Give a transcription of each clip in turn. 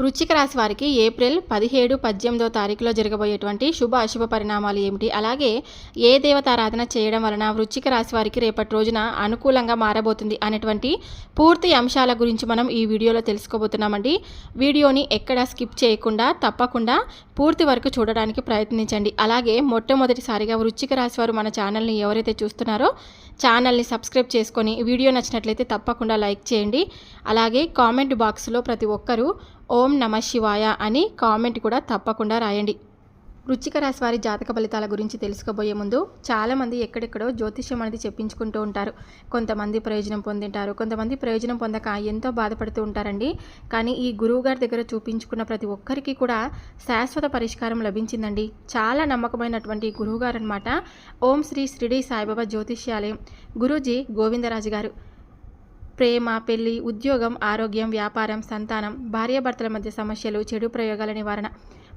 వృచ్చిక రాశి వారికి ఏప్రిల్ పదిహేడు పద్దెనిమిదో తారీఖులో జరగబోయేటువంటి శుభ అశుభ పరిణామాలు ఏమిటి? అలాగే ఏ దేవతారాధన చేయడం వలన వృచ్చిక రాశి వారికి రేపటి రోజున అనుకూలంగా మారబోతుంది అనేటువంటి పూర్తి అంశాల గురించి మనం ఈ వీడియోలో తెలుసుకోబోతున్నామండి. వీడియోని ఎక్కడా స్కిప్ చేయకుండా తప్పకుండా పూర్తి వరకు చూడడానికి ప్రయత్నించండి. అలాగే మొట్టమొదటిసారిగా వృచ్చిక రాశి వారు మన ఛానల్ని ఎవరైతే చూస్తున్నారో ఛానల్ని సబ్స్క్రైబ్ చేసుకొని వీడియో నచ్చినట్లయితే తప్పకుండా లైక్ చేయండి. అలాగే కామెంట్ బాక్స్లో ప్రతి ఒక్కరూ ఓం నమ శివాయ అని కామెంట్ కూడా తప్పకుండా రాయండి. వృచ్చిక రాశి వారి జాతక ఫలితాల గురించి తెలుసుకోబోయే ముందు చాలామంది ఎక్కడెక్కడో జ్యోతిష్యం అనేది చెప్పించుకుంటూ ఉంటారు. కొంతమంది ప్రయోజనం పొందింటారు కొంతమంది ప్రయోజనం పొందక ఎంతో బాధపడుతూ ఉంటారండి. కానీ ఈ గురువు గారి దగ్గర చూపించుకున్న ప్రతి ఒక్కరికి కూడా శాశ్వత పరిష్కారం లభించిందండి. చాలా నమ్మకమైనటువంటి గురువుగారు అనమాట ఓం శ్రీ శ్రీడి సాయిబాబా జ్యోతిష్యాలయం. గురూజీ గోవిందరాజు గారు. ప్రేమ పెళ్ళి ఉద్యోగం ఆరోగ్యం వ్యాపారం సంతానం భార్యాభర్తల మధ్య సమస్యలు చెడు ప్రయోగాల నివారణ.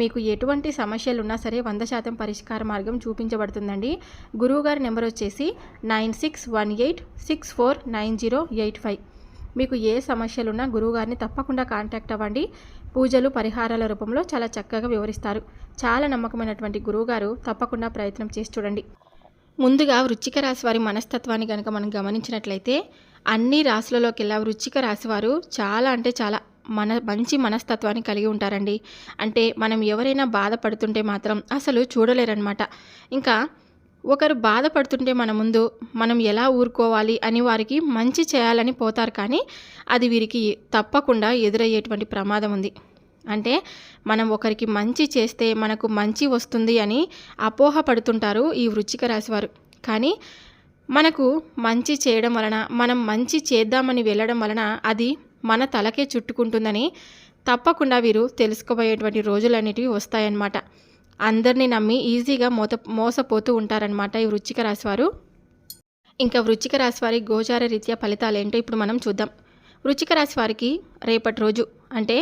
మీకు ఎటువంటి సమస్యలు ఉన్నా సరే వంద శాతం పరిష్కార మార్గం చూపించబడుతుందండి. గురువుగారి నెంబర్ వచ్చేసి nine six one eight six four nine zero eight five. మీకు ఏ సమస్యలున్నా గురువుగారిని తప్పకుండా కాంటాక్ట్ అవ్వండి. పూజలు పరిహారాల రూపంలో చాలా చక్కగా వివరిస్తారు. చాలా నమ్మకమైనటువంటి గురువుగారు తప్పకుండా ప్రయత్నం చేసి చూడండి. ముందుగా వృచ్చిక రాశి వారి మనస్తత్వాన్ని కనుక మనం గమనించినట్లయితే అన్ని రాసులలోకెల్లా వృచ్చిక రాశి వారు చాలా అంటే చాలా మన మంచి మనస్తత్వాన్ని కలిగి ఉంటారండి. అంటే మనం ఎవరైనా బాధపడుతుంటే మాత్రం అసలు చూడలేరనమాట ఇంకా ఒకరు బాధపడుతుంటే మన ముందు మనం ఎలా ఊరుకోవాలి అని వారికి మంచి చేయాలని పోతారు కానీ అది వీరికి తప్పకుండా ఎదురయ్యేటువంటి ప్రమాదం ఉంది. అంటే మనం ఒకరికి మంచి చేస్తే మనకు మంచి వస్తుంది అని అపోహ పడుతుంటారు ఈ వృచ్చిక రాశివారు కానీ మనకు మంచి చేయడం వలన మనం మంచి చేద్దామని వెళ్ళడం వలన అది మన తలకే చుట్టుకుంటుందని తప్పకుండా వీరు తెలుసుకోబోయేటువంటి రోజులన్నిటివి వస్తాయన్నమాట. అందరినీ నమ్మి ఈజీగా మోత మోసపోతూ ఉంటారనమాట ఈ వృచ్చిక రాశివారు. ఇంకా వృచ్చిక రాశి వారి గోచార రీత్యా ఫలితాలు ఏంటో ఇప్పుడు మనం చూద్దాం. వృచ్చిక రాశి వారికి రేపటి రోజు అంటే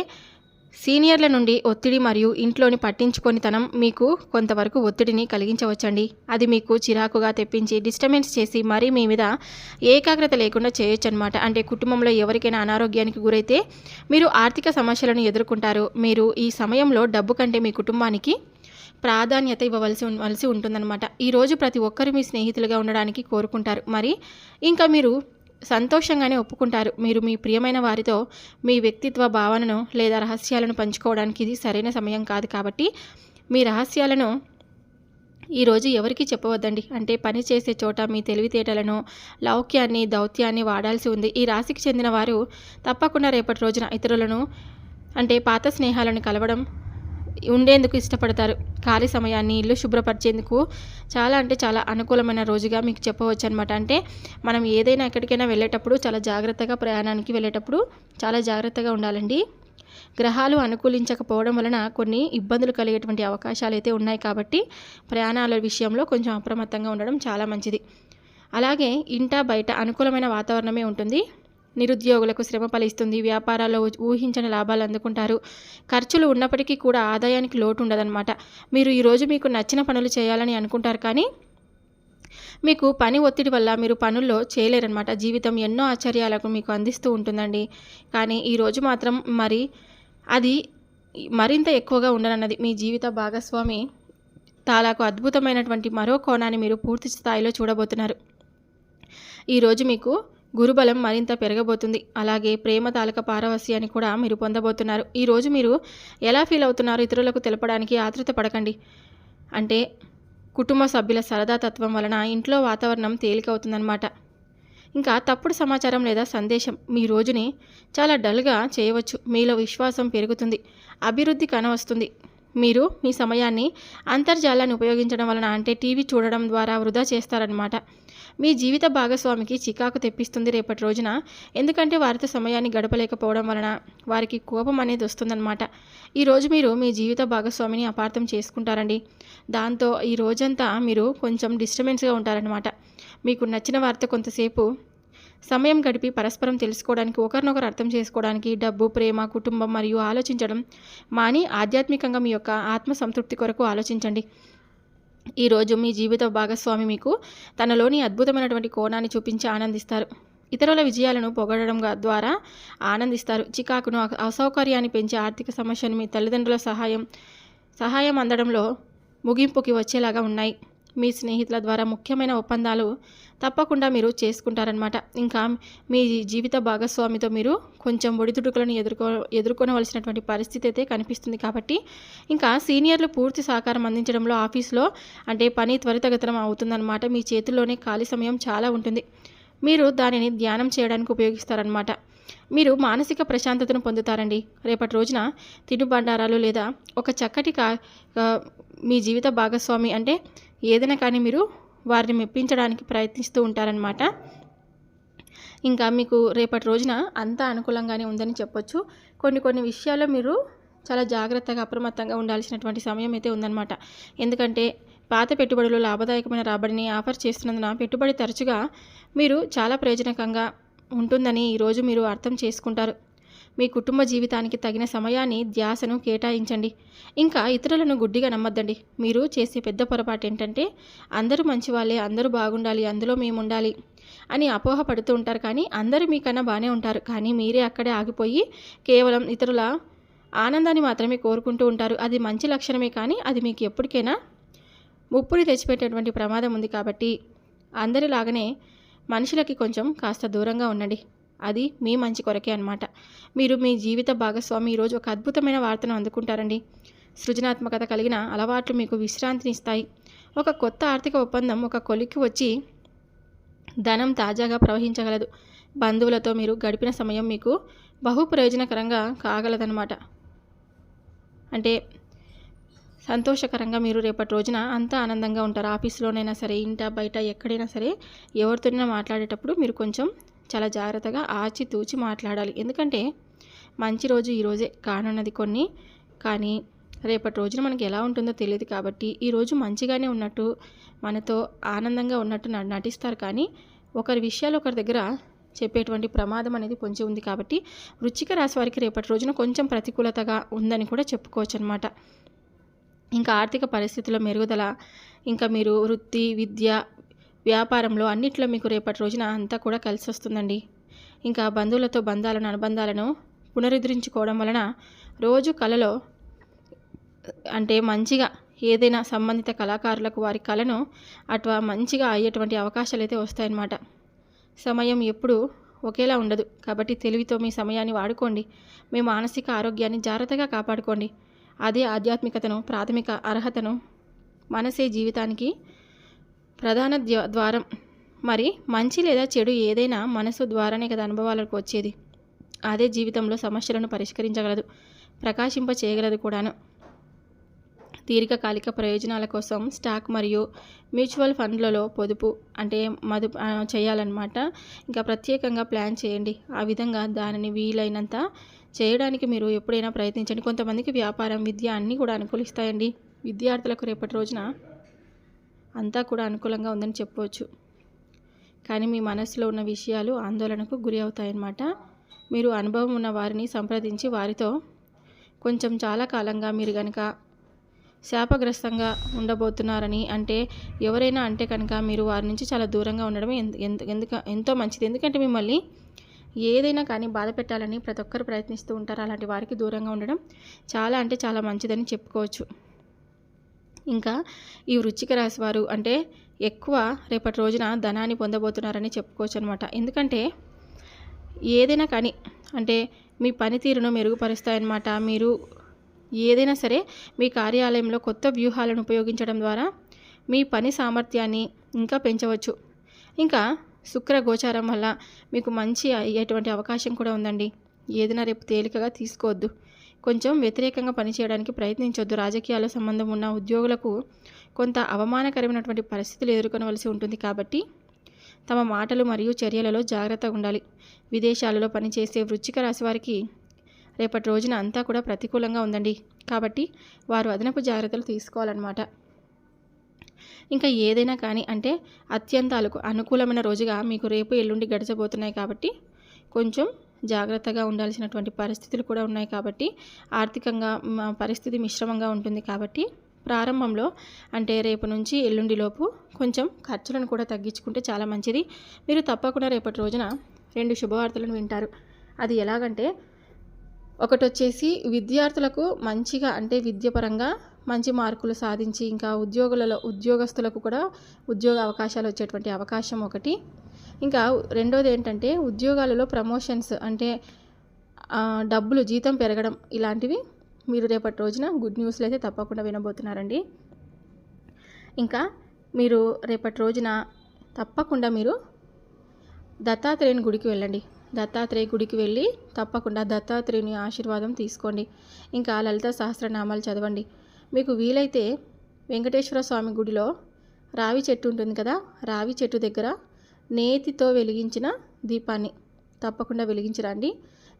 సీనియర్ల నుండి ఒత్తిడి మరియు ఇంట్లోని పట్టించుకొనితనం మీకు కొంతవరకు ఒత్తిడిని కలిగించవచ్చండి. అది మీకు చిరాకుగా తెప్పించి డిస్టర్బెన్స్ చేసి మరీ మీ మీద ఏకాగ్రత లేకుండా చేయొచ్చు అనమాట అంటే కుటుంబంలో ఎవరికైనా అనారోగ్యానికి గురైతే మీరు ఆర్థిక సమస్యలను ఎదుర్కొంటారు. మీరు ఈ సమయంలో డబ్బు కంటే మీ కుటుంబానికి ప్రాధాన్యత ఇవ్వవలసి ఉండవలసి ఉంటుందన్నమాట. ఈరోజు ప్రతి ఒక్కరు మీ స్నేహితులుగా ఉండడానికి కోరుకుంటారు. మరి ఇంకా మీరు సంతోషంగానే ఒప్పుకుంటారు. మీరు మీ ప్రియమైన వారితో మీ వ్యక్తిత్వ భావనను లేదా రహస్యాలను పంచుకోవడానికి ఇది సరైన సమయం కాదు కాబట్టి మీ రహస్యాలను ఈరోజు ఎవరికి చెప్పవద్దండి. అంటే పని చేసే చోట మీ తెలివితేటలను లౌక్యాన్ని దౌత్యాన్ని వాడాల్సి ఉంది. ఈ రాశికి చెందిన వారు తప్పకుండా రేపటి రోజున ఇతరులను అంటే పాత స్నేహాలను కలవడం ఉండేందుకు ఇష్టపడతారు. ఖాళీ సమయాన్ని ఇల్లు శుభ్రపరిచేందుకు చాలా అంటే చాలా అనుకూలమైన రోజుగా మీకు చెప్పవచ్చు అనమాట అంటే మనం ఏదైనా ఎక్కడికైనా వెళ్ళేటప్పుడు చాలా జాగ్రత్తగా ప్రయాణానికి వెళ్ళేటప్పుడు చాలా జాగ్రత్తగా ఉండాలండి. గ్రహాలు అనుకూలించకపోవడం వలన కొన్ని ఇబ్బందులు కలిగేటువంటి అవకాశాలు అయితే ఉన్నాయి కాబట్టి ప్రయాణాల విషయంలో కొంచెం అప్రమత్తంగా ఉండడం చాలా మంచిది. అలాగే ఇంట బయట అనుకూలమైన వాతావరణమే ఉంటుంది. నిరుద్యోగులకు శ్రమ ఫలిస్తుంది. వ్యాపారాల్లో ఊహించని లాభాలు అందుకుంటారు. ఖర్చులు ఉన్నప్పటికీ కూడా ఆదాయానికి లోటు ఉండదన్నమాట మీరు ఈరోజు మీకు నచ్చిన పనులు చేయాలని అనుకుంటారు కానీ మీకు పని ఒత్తిడి వల్ల మీరు పనుల్లో చేయలేరనమాట జీవితం ఎన్నో ఆశ్చర్యాలకు మీకు అందిస్తూ ఉంటుందండి. కానీ ఈరోజు మాత్రం మరి అది మరింత ఎక్కువగా ఉండనన్నది. మీ జీవిత భాగస్వామి తాలాకు అద్భుతమైనటువంటి మరో కోణాన్ని మీరు పూర్తి స్థాయిలో చూడబోతున్నారు. ఈరోజు మీకు గురుబలం మరింత పెరగబోతుంది. అలాగే ప్రేమ తాలక పారవస్యాన్ని కూడా మీరు పొందబోతున్నారు. ఈరోజు మీరు ఎలా ఫీల్ అవుతున్నారో? ఇతరులకు తెలపడానికి ఆతృత పడకండి. అంటే కుటుంబ సభ్యుల సరదా తత్వం వలన ఇంట్లో వాతావరణం తేలికవుతుందన్నమాట ఇంకా తప్పుడు సమాచారం లేదా సందేశం మీ రోజుని చాలా డల్గా చేయవచ్చు. మీలో విశ్వాసం పెరుగుతుంది. అభివృద్ధి కనవస్తుంది మీరు మీ సమయాన్ని అంతర్జాలాన్ని ఉపయోగించడం వలన అంటే టీవీ చూడడం ద్వారా వృధా చేస్తారనమాట మీ జీవిత భాగస్వామికి చికాకు తెప్పిస్తుంది రేపటి రోజున. ఎందుకంటే వారితో సమయాన్ని గడపలేకపోవడం వలన వారికి కోపం అనేది వస్తుందన్నమాట. ఈరోజు మీరు మీ జీవిత భాగస్వామిని అపార్థం చేసుకుంటారండి. దాంతో ఈ రోజంతా మీరు కొంచెం డిస్టర్బెన్స్గా ఉంటారనమాట మీకు నచ్చిన వారితో కొంతసేపు సమయం గడిపి పరస్పరం తెలుసుకోవడానికి ఒకరినొకరు అర్థం చేసుకోవడానికి డబ్బు ప్రేమ కుటుంబం మరియు ఆలోచించడం మాని ఆధ్యాత్మికంగా మీ యొక్క ఆత్మ సంతృప్తి కొరకు ఆలోచించండి. ఈరోజు మీ జీవిత భాగస్వామి మీకు తనలోని అద్భుతమైనటువంటి కోణాన్ని చూపించి ఆనందిస్తారు. ఇతరుల విజయాలను పొగడడం ద్వారా ఆనందిస్తారు. చికాకును అసౌకర్యాన్ని పెంచే ఆర్థిక సమస్యను మీ తల్లిదండ్రుల సహాయం సహాయం అందడంలో ముగింపుకి వచ్చేలాగా ఉన్నాయి. మీ స్నేహితుల ద్వారా ముఖ్యమైన ఒప్పందాలు తప్పకుండా మీరు చేసుకుంటారనమాట ఇంకా మీ జీవిత భాగస్వామితో మీరు కొంచెం ఒడిదుడుకులను ఎదుర్కో ఎదుర్కొనవలసినటువంటి పరిస్థితి అయితే కనిపిస్తుంది కాబట్టి ఇంకా సీనియర్లు పూర్తి సహకారం అందించడంలో ఆఫీస్లో అంటే పని త్వరితగతనం అవుతుందన్నమాట. మీ చేతుల్లోనే ఖాళీ సమయం చాలా ఉంటుంది. మీరు దానిని ధ్యానం చేయడానికి ఉపయోగిస్తారనమాట మీరు మానసిక ప్రశాంతతను పొందుతారండి. రేపటి రోజున తినుబండారాలు లేదా ఒక చక్కటి కా మీ జీవిత భాగస్వామి అంటే ఏదైనా కానీ మీరు వారిని మెప్పించడానికి ప్రయత్నిస్తూ ఉంటారనమాట ఇంకా మీకు రేపటి రోజున అంతా అనుకూలంగానే ఉందని చెప్పొచ్చు. కొన్ని కొన్ని విషయాల్లో మీరు చాలా జాగ్రత్తగా అప్రమత్తంగా ఉండాల్సినటువంటి సమయం అయితే ఉందన్నమాట. ఎందుకంటే పాత పెట్టుబడులు లాభదాయకమైన రాబడిని ఆఫర్ చేస్తున్నందున పెట్టుబడి తరచుగా మీరు చాలా ప్రయోజనకంగా ఉంటుందని ఈరోజు మీరు అర్థం చేసుకుంటారు. మీ కుటుంబ జీవితానికి తగిన సమయాన్ని ధ్యాసను కేటాయించండి. ఇంకా ఇతరులను గుడ్డిగా నమ్మద్దండి. మీరు చేసే పెద్ద పొరపాటు ఏంటంటే అందరూ మంచి వాళ్ళే అందరూ బాగుండాలి అందులో మేము ఉండాలి అని అపోహ పడుతూ ఉంటారు. కానీ అందరూ మీకన్నా బాగానే ఉంటారు. కానీ మీరే అక్కడే ఆగిపోయి కేవలం ఇతరుల ఆనందాన్ని మాత్రమే కోరుకుంటూ ఉంటారు. అది మంచి లక్షణమే కానీ అది మీకు ఎప్పటికైనా ముప్పుని తెచ్చిపెట్టేటువంటి ప్రమాదం ఉంది. కాబట్టి అందరిలాగానే మనుషులకి కొంచెం కాస్త దూరంగా ఉండండి. అది మీ మంచి కొరకే అనమాట మీరు మీ జీవిత భాగస్వామి ఈరోజు ఒక అద్భుతమైన వార్తను అందుకుంటారండి. సృజనాత్మకత కలిగిన అలవాట్లు మీకు విశ్రాంతిని ఇస్తాయి. ఒక కొత్త ఆర్థిక ఒప్పందం ఒక కొలిక్కి వచ్చి ధనం తాజాగా ప్రవహించగలదు. బంధువులతో మీరు గడిపిన సమయం మీకు బహు ప్రయోజనకరంగా కాగలదన్నమాట. అంటే సంతోషకరంగా మీరు రేపటి రోజున అంతా ఆనందంగా ఉంటారు. ఆఫీస్లోనైనా సరే ఇంట బయట ఎక్కడైనా సరే ఎవరితోనైనా మాట్లాడేటప్పుడు మీరు కొంచెం చాలా జాగ్రత్తగా ఆచితూచి మాట్లాడాలి. ఎందుకంటే మంచి రోజు ఈరోజే కానున్నది కొన్ని. కానీ రేపటి రోజున మనకి ఎలా ఉంటుందో తెలియదు కాబట్టి ఈరోజు మంచిగానే ఉన్నట్టు మనతో ఆనందంగా ఉన్నట్టు నటిస్తారు. కానీ ఒకరి విషయాలు ఒకరి దగ్గర చెప్పేటువంటి ప్రమాదం అనేది పొంచి ఉంది కాబట్టి వృచ్చిక రాశి వారికి రేపటి రోజున కొంచెం ప్రతికూలతగా ఉందని కూడా చెప్పుకోవచ్చు అనమాట ఇంకా ఆర్థిక పరిస్థితుల మెరుగుదల ఇంకా మీరు వృత్తి విద్య వ్యాపారంలో అన్నిట్లో మీకు రేపటి రోజున అంతా కూడా కలిసి వస్తుందండి. ఇంకా బంధువులతో బంధాలను అనుబంధాలను పునరుద్ధరించుకోవడం వలన రోజు కళలో అంటే మంచిగా ఏదైనా సంబంధిత కళాకారులకు వారి కళను అట్లా మంచిగా అయ్యేటువంటి అవకాశాలు అయితే వస్తాయన్నమాట. సమయం ఎప్పుడూ ఒకేలా ఉండదు. కాబట్టి తెలివితో మీ సమయాన్ని వాడుకోండి. మీ మానసిక ఆరోగ్యాన్ని జాగ్రత్తగా కాపాడుకోండి. అదే ఆధ్యాత్మికతను ప్రాథమిక అర్హతను మనసే జీవితానికి ప్రధాన ద్వారం. మరి మంచి లేదా చెడు ఏదైనా మనసు ద్వారానే కదా అనుభవాలకు వచ్చేది. అదే జీవితంలో సమస్యలను పరిష్కరించగలదు. ప్రకాశింప చేయగలదు కూడాను. దీర్ఘకాలిక ప్రయోజనాల కోసం స్టాక్ మరియు మ్యూచువల్ ఫండ్లలో పొదుపు అంటే మదు చేయాలన్నమాట. ఇంకా ప్రత్యేకంగా ప్లాన్ చేయండి. ఆ విధంగా దానిని వీలైనంత చేయడానికి మీరు ఎప్పుడైనా ప్రయత్నించండి. కొంతమందికి వ్యాపారం విద్య అన్నీ కూడా అనుకూలిస్తాయండి. విద్యార్థులకు రేపటి రోజున అంతా కూడా అనుకూలంగా ఉందని చెప్పవచ్చు. కానీ మీ మనసులో ఉన్న విషయాలు ఆందోళనకు గురి అవుతాయన్నమాట. మీరు అనుభవం ఉన్న వారిని సంప్రదించి వారితో కొంచెం చాలా కాలంగా మీరు కనుక శాపగ్రస్తంగా ఉండబోతున్నారని అంటే ఎవరైనా అంటే కనుక మీరు వారి నుంచి చాలా దూరంగా ఉండడం ఎందు ఎందు- ఎంతో మంచిది. ఎందుకంటే మిమ్మల్ని ఏదైనా కానీ బాధ పెట్టాలని ప్రతి ఒక్కరు ప్రయత్నిస్తూ ఉంటారు. అలాంటి వారికి దూరంగా ఉండడం చాలా అంటే చాలా మంచిదని చెప్పుకోవచ్చు. ఇంకా ఈ వృచ్చిక రాశి వారు అంటే ఎక్కువ రేపటి రోజున ధనాన్ని పొందబోతున్నారని చెప్పుకోవచ్చు అనమాట ఎందుకంటే ఏదైనా కానీ అంటే మీ పనితీరును మెరుగుపరుస్తాయన్నమాట. మీరు ఏదైనా సరే మీ కార్యాలయంలో కొత్త వ్యూహాలను ఉపయోగించడం ద్వారా మీ పని సామర్థ్యాన్ని ఇంకా పెంచవచ్చు. ఇంకా శుక్ర గోచారం వల్ల మీకు మంచి అయ్యేటువంటి అవకాశం కూడా ఉందండి. ఏదైనా రేపు తేలికగా తీసుకోవద్దు. కొంచెం వ్యతిరేకంగా పనిచేయడానికి ప్రయత్నించొద్దు. రాజకీయాల సంబంధం ఉన్న ఉద్యోగులకు కొంత అవమానకరమైనటువంటి పరిస్థితులు ఎదుర్కొనవలసి ఉంటుంది కాబట్టి తమ మాటలు మరియు చర్యలలో జాగ్రత్తగా ఉండాలి. విదేశాలలో పనిచేసే వృచ్చిక రాశి వారికి రేపటి రోజున అంతా కూడా ప్రతికూలంగా ఉందండి. కాబట్టి వారు అదనపు జాగ్రత్తలు తీసుకోవాలన్నమాట. ఇంకా ఏదైనా కానీ అంటే అత్యంత అనుకూలమైన రోజుగా మీకు రేపు ఎల్లుండి గడిచబోతున్నాయి కాబట్టి కొంచెం జాగ్రత్తగా ఉండాల్సినటువంటి పరిస్థితులు కూడా ఉన్నాయి కాబట్టి ఆర్థికంగా పరిస్థితి మిశ్రమంగా ఉంటుంది కాబట్టి ప్రారంభంలో అంటే రేపు నుంచి ఎల్లుండిలోపు కొంచెం ఖర్చులను కూడా తగ్గించుకుంటే చాలా మంచిది. మీరు తప్పకుండా రేపటి రోజున రెండు శుభవార్తలను వింటారు. అది ఎలాగంటే ఒకటి వచ్చేసి విద్యార్థులకు మంచిగా అంటే విద్యపరంగా మంచి మార్కులు సాధించి ఇంకా ఉద్యోగులలో ఉద్యోగస్తులకు కూడా ఉద్యోగ అవకాశాలు వచ్చేటువంటి అవకాశం ఒకటి. ఇంకా రెండోది ఏంటంటే ఉద్యోగాలలో ప్రమోషన్స్ అంటే డబ్బులు జీతం పెరగడం ఇలాంటివి మీరు రేపటి రోజున గుడ్ న్యూస్లు అయితే తప్పకుండా వినబోతున్నారండి. ఇంకా మీరు రేపటి రోజున తప్పకుండా మీరు దత్తాత్రేయుని గుడికి వెళ్ళండి. దత్తాత్రేయ గుడికి వెళ్ళి తప్పకుండా దత్తాత్రేయుని ఆశీర్వాదం తీసుకోండి. ఇంకా లలిత సహస్రనామాలు చదవండి. మీకు వీలైతే వెంకటేశ్వర స్వామి గుడిలో రావి చెట్టు ఉంటుంది కదా రావి చెట్టు దగ్గర నేతితో వెలిగించిన దీపాన్ని తప్పకుండా వెలిగించరండి.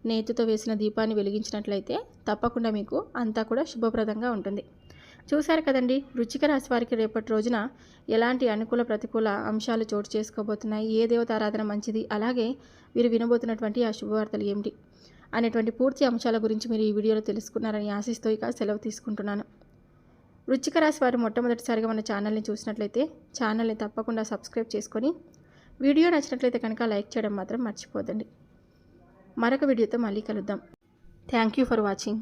నేతితో వేసిన దీపాన్ని వెలిగించినట్లయితే తప్పకుండా మీకు అంతా కూడా శుభప్రదంగా ఉంటుంది. చూశారు కదండి రుచిక రాశి వారికి రేపటి రోజున ఎలాంటి అనుకూల ప్రతికూల అంశాలు చోటు చేసుకోబోతున్నాయి ఏ దేవత ఆరాధన మంచిది అలాగే వీరు వినబోతున్నటువంటి ఆ శుభవార్తలు ఏమిటి అనేటువంటి పూర్తి అంశాల గురించి మీరు ఈ వీడియోలో తెలుసుకున్నారని ఆశిస్తూ ఇక సెలవు తీసుకుంటున్నాను. వృచ్చిక రాశి వారు మొట్టమొదటిసారిగా మన ఛానల్ని చూసినట్లయితే ఛానల్ని తప్పకుండా సబ్స్క్రైబ్ చేసుకొని వీడియో నచ్చినట్లయితే కనుక లైక్ చేయడం మాత్రం మర్చిపోదండి. మరొక వీడియోతో మళ్ళీ కలుద్దాం. Thank you for watching